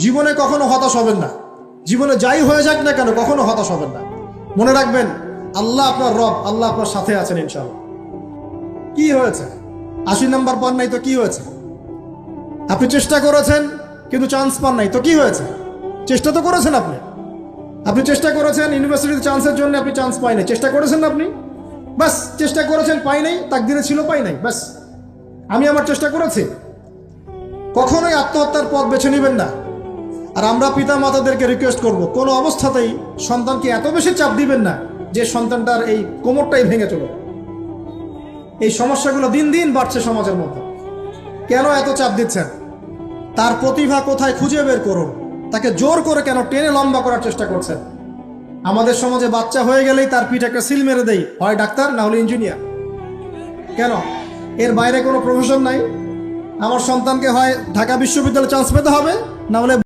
জীবনে কখনো হতাশ হবেন না। জীবনে যাই হয়ে যাক না কেন, কখনো হতাশ হবেন না। মনে রাখবেন, আল্লাহ আপনার রব, আল্লাহ আপনার সাথে আছেন ইনশাল্লাহ কি হয়েছে? আশি নাম্বার পান নাই তো কি হয়েছে? আপনি চেষ্টা করেছেন, কিন্তু চান্স পান নাই, তো কি হয়েছে? চেষ্টা তো করেছেন আপনি। আপনি চেষ্টা করেছেন ইউনিভার্সিটিতে চান্সের জন্য আপনি চান্স পাই নাই। চেষ্টা করেছেন আপনি? বাস, চেষ্টা করেছেন, পাই নাই, তাকদিরে ছিল, পাই নাই, বাস। আমি আমার চেষ্টা করেছি। কখনোই আত্মহত্যার পথ বেছে নেবেন না। আর আমরা পিতা মাতাদেরকে রিকোয়েস্ট করব, কোনো অবস্থাতেই সন্তানকে এত বেশি চাপ দিবেন না যে সন্তানটার এই কোমরটাই ভেঙে চলো এই সমস্যাগুলো দিন দিন বাড়ছে সমাজের মধ্যে। কেন এত চাপ দিচ্ছেন? তার প্রতিভা কোথায় খুঁজে বের করুন। তাকে জোর করে কেন টেনে লম্বা করার চেষ্টা করছেন? আমাদের সমাজে বাচ্চা হয়ে গেলেই তার পিঠ একটা সিল মেরে দেই। হয় ডাক্তার, না হলে ইঞ্জিনিয়ার। কেন? এর বাইরে কোনো প্রফেশন নাই। আমার সন্তানকে হয় ঢাকা বিশ্ববিদ্যালয়ে চান্স পেতে হবে, না হলে